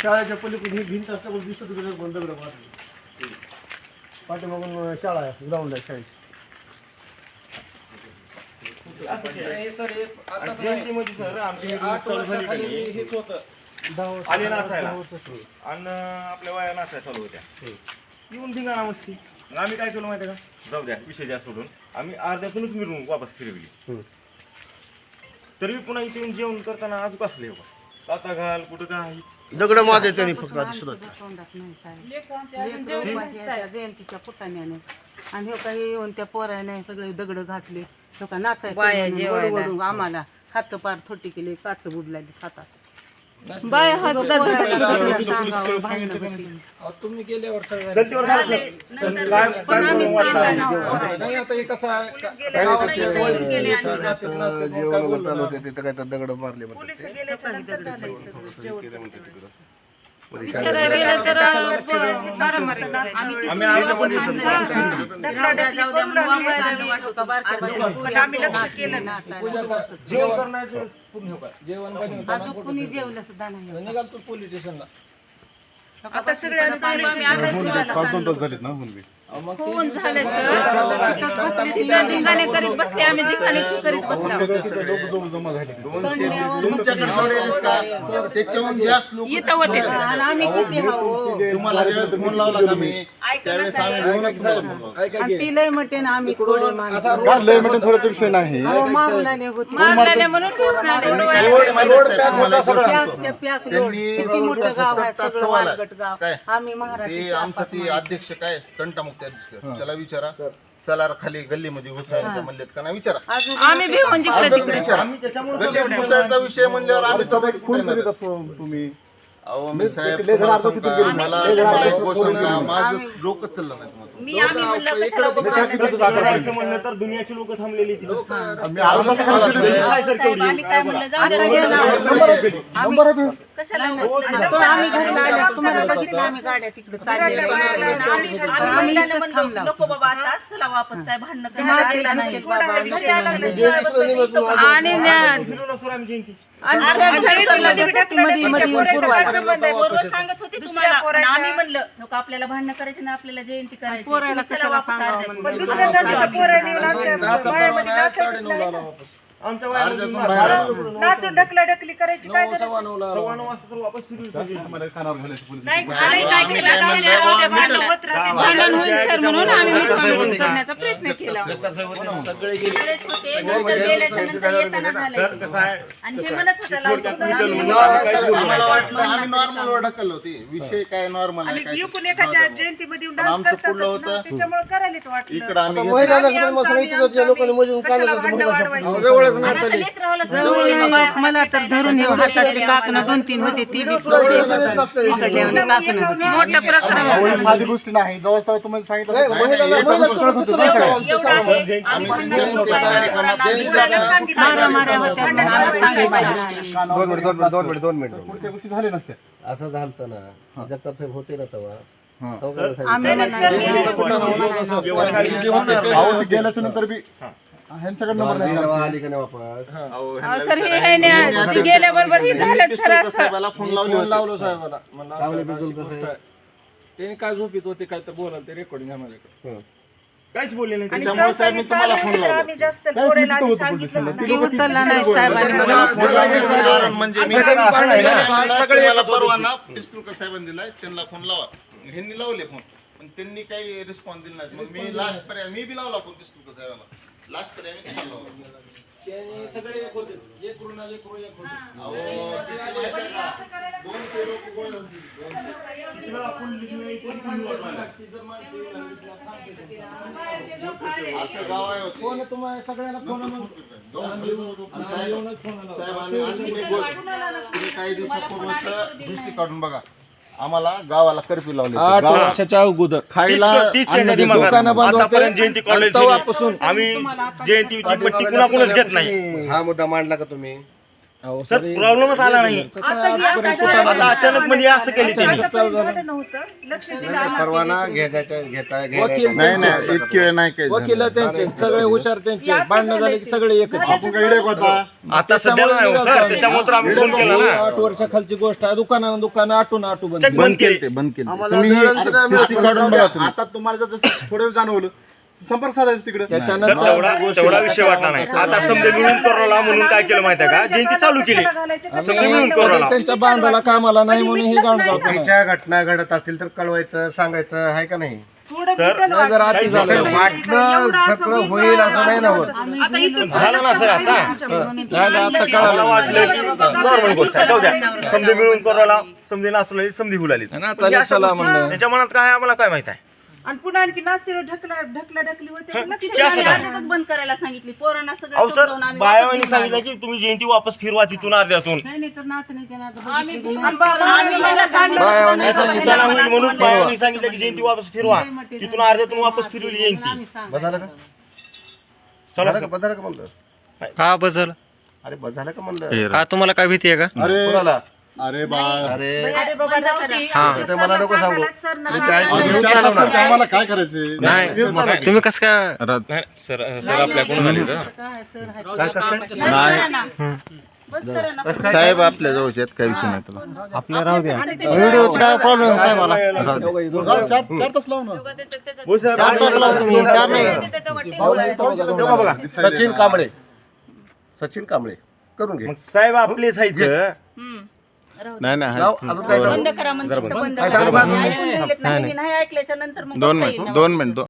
शाळेच्या पलीकडे ही भिंत असल्यामुळे दिसत होतं बंद दगड मारली पाठीमागून शाळा आहे ग्राउंड आहे शाळेची. जयंतीमध्ये सर आमची मिरवणूक चालू झाली का नाही? दहा वर्ष आले नाचायला. आणि आपल्या वया नाचाय चालू होत्या. येऊन धिंगाणा मस्ती. मग आम्ही काय केलं माहिती आहे का? जाऊ द्या विषय द्या सोडून. आम्ही अर्ध्यातूनच मिरवणूक वापस फिरवली. हम्म. तरी पुन्हा इथे येऊन जेवण करताना असले हो. काता घाल कुठं काय दगड माझे त्यांनी फक्त आधी सुद्धा तोंडात नाही साहेब. जयंतीच्या पुताण्याने आणि हे काही येऊन त्या पोराने सगळे दगड घातले. हे का नाचायचं म्हणून आम्हाला हात पार थोटी केली काच बुडलाली हातात. बाय हसतात होती. तुम्ही गेल्यावर? नाही आता हे कसं आहे? दगड मारले म्हणतात. विचारायला गेलं तर मारामारी करायची. आम्ही अर्ध्यामध्ये जाऊ द्या, जाऊ द्या. म्हणून वापस आले. वाटतं का बारक्या बारक्या नाचायला. जेवण करण्याचं पूर्ण काय? जेवण बनवताना अजून कुणी जेवलं सुद्धा नाही निघाल तू पोलीस स्टेशनला. आता सगळे झालेत ना होऊन झालं सर. तिथं धिंगाणे करीत बसले आम्ही धिंगाणेची करीत बसलो. त्याच्याहून जास्त लोक इथं होते सर. आम्ही किती हाव तुम्हाला ज्यावेळेस फोन लावला का मी? त्यावेळेस आम्ही आणि ती लय ना आम्ही माणसं म्हणजे विषय नाही? अहो, होते. मारलेले म्हणून आले. Pack load. किती मोठं गाव आहे सगळं गाव. ते आमचं ते अध्यक्ष काय? तंटामुक्त त्याला विचारा. चला रे खाली गल्लीमध्ये घुसायचं म्हणलेत का? नाही विचारा. अजून आम्ही भिवून जिकडे अजून तिकडे विचारा. आम्ही त्याच्यामुळे गल्लीत घुसायचा विषय म्हणल्यावर आम्ही सगळे फोन कुठे करीत असतो तुम्ही. अहो मी साहेब तुम्हाला सांगू का? मला एक गोष्ट. सांगा. माझं डोकंच चाललं नाही तुम्हाला मी आम्ही म्हणलं कशाला उभं करायचं म्हणलं तर दुनियाची लोक थांबलेली. काय. नंबर आहे. तो. आम्ही घरी आलो. तुम्हाला बघितलं आम्ही गाड्या तिकडे चालल्या पण आम्ही इथंच थांबलो. नको बाबा आता चला वापस काय भांडणं ते मारलेलं नसतील बाबा. आणि न्या- फिरून असू राम जयंती आणि छेडछाड करला त्यासाठी मध्ये मध्ये येऊन पुरवायला बरोबर सांगत होते तुम्हाला. पण आम्ही म्हणलं नको आपल्याला भांडणं करायची ना आपल्याला जयंती करायची. पोरायला तुम्ही चला कशाला वापस अर्ध्या. दुसऱ्या जातीच्या पोरांनी आमच्या अर्ध्यातून वयामध्ये बाहेर नाचून ढकला ढकली करायची काय नऊ सव्वा नऊला आला सव्वा नऊ वाजता तर वापस फिरून मला कानावर घालायचं पोलीस. भांडण होईल सर म्हणून आम्ही मिटवून करण्याचा प्रयत्न केला सगळे गेले सगळेच होते नंतर गेल्याच्यानंतर येताना झालंय सर कसं आहे आणि हे म्हणत होते थोडक्यात लावतो निघालो आम्ही म्हणून आम्ही काय बोलू आम्हाला नका. वाटलं आम्ही नॉर्मल ढकललो होती विषय काय नॉर्मल आहे काय जयंतीमध्ये पण आमचं पुढलं होतं त्याच्यामुळे करायला वाटलं इकडं आम्ही जवळ मला तर धरून येऊ. हातातले काकणं दोन तीन होते ती बी. मोठं प्रकरण साधी गोष्टी नाही. जवळ तुम्हाला सांगितलं माऱ्या होत्या आम्हाला दोन मिनिट दोन मिनिट दोन मिनिट दोन मिनिट. पुढच्या गोष्टी झाल्या नसत्या. असं झालं ना. जगताप साहेब होते ना तेव्हा. हा. आम्ही गेल्याच्यानंतर बी ह्यांच्याकडे नंबर नाही जेव्हा आमचे. आली का नाही वापस? अहो, अहो, ह्यांना सर हे विचारा. आहे ना ती गेल्याबरोबर ही झालं सर पिस्तूल असं साहेबाला फोन लावले फोन होते. लावलो साहेबाला म्हणलं असं चांगले अशी बिलकुल गोष्ट कसं आहे. त्यांनी काय झोपीत होते काय तर बोलाल ते रेकॉर्डिंग आहे माझ्याकडे काहीच बोलले नाही त्याच्यामुळे साहेब मी तुम्हाला फोन लावला. उचलला नाही साहेबांनी. लावण्याचं कारण म्हणजे मी सगळे असं नाही ना. सगळे सगळे एकच होते. परवाना पिस्तुलकर साहेबांनी दिलाय त्यांना फोन लावा. ह्यांनी लावले फोन पण त्यांनी काही रिस्पॉन्स दिला नाही. मग मी लास्ट पर्यंत मी बी लावला फोन पिस्तुलकर साहेबांना लास्ट पर्यंत त्यांनी सगळे एक होते. एक अहो, माहिती आहे का? दोन झाले. आजचं गाव आहे होते. फोन तुम्हाला सगळ्यांना फोन साहेब साहेब, आणि आणखी एक गोष्ट तुम्ही काही दिवसापूर्वीचं दृष्टी काढून बघा. आम्हाला गावाला कर्फ्यू लावले. आठ गावात वर्षाच्या अगोदर खायला तीस- तीस त्यांच्या अन्न देतो. दिमागात. दुकानं बंद होते. आतापर्यंत जयंती कॉलेज आम्ही जयंतीची पट्टी कुणाकुणच घेत नाही हा मुद्दा मांडला का तुम्ही सर सर, प्रॉब्लेमच आला नाही. आता अचानक म्हणजे असं केले त्यांनी. परवाना घेण्याच्या घेता वकील नाही नाही इतकी वेळ नाही काही वकील त्यांचे सगळे हुशार त्यांचे. भांडणं झाले की सगळे एकच. आपण काही इडे होता? आता सध्याला नाही हो, सर. त्याच्यामुळे तर आम्ही फोन केला ना. आठ वर्षाखालची गोष्ट आहे. दुकानानं दुकानं आटून आटू बंद बंद केले. बंद केले. आम्हाला तुम्ही. आता तुम्हाला जर जसं थोडं जाणवलं संपर्क साधायचं तिकडे सर तेवढा तेवढा विषय वाटला नाही आता समजा मिळून करायला म्हणून काय केलं माहिती आहे का जयंती चालू केली समजा मिळून करायला त्यांच्या बांधाला कामाला नाही म्हणून ही गाणगाव चुकीच्या घटना घडत असतील तर कळवायचं सांगायचं आहे का नाही सर जर झालं वाटलं सगळं होईल असं नाही ना होत झालं ना सर आता झालं आता मला कळालं वाटलं की नॉर्मल गोष्ट आहे जाऊ द्या समजा मिळून करायला समजे नाचू समधी हुलाली आणि आता लय चला म्हणलं त्याच्या मनात काय आहे आम्हाला काय माहीत आहे आणि पुन्हा आणखी नाचते ढकला ढकला ढकली होते. लक्ष ते असं काय अर्ध्यातच बंद करायला सांगितली. पोरांना सगळं अहो सर समजावून आम्ही बायावानी वापस सांगितलं की तुम्ही जयंती वापस फिरवा तिथून अर्ध्यातून. नाही नाही तर नाचण्याच्या नादात आम्ही बघितलं आम्ही पहिला सांगितलं बायावानी असतं ना, त्याला होईल म्हणून बायावानी सांगितलं की जयंती वापस फिरवा. तिथून अर्ध्यातून वापस फिरवली जयंती. आम्ही सांग का? चला झालं का? बदला का म्हणलं? का बदल अरे बस झालं का म्हणलं? का तुम्हाला काय भीती आहे का? अरे कोणाला? अरे बा अरे. अरे बाबा राहू दे. हा. ते मला नको सांगू. मी काय आम्हाला काय नाही तुम्ही कसं काय नाही, सर सर आपल्या कोण झाली का काय सर हाय. काय कसं बस करा ना. बस करा ना. साहेब आपल्या जवळचे आहेत काही विषय नाही तुला आपल्या राहू द्या. व्हिडिओचा काय प्रॉब्लेम साहेब मला चार चार तास लावू ना. बोल साहेब, चार तास नाही. बघा सचिन कांबळे. सचिन कांबळे. करून घे. मग साहेब आपलेच आहेत हम्म. राहू दे. नाही नाही लाव, अजून काय करू? बंद करा म्हणते बंद काय करा सांगू बा? ऐकून घेतलं नाही, नाही ऐकल्याच्या नंतर मग दोन बघता येईल मिनिट. दोन मिनिट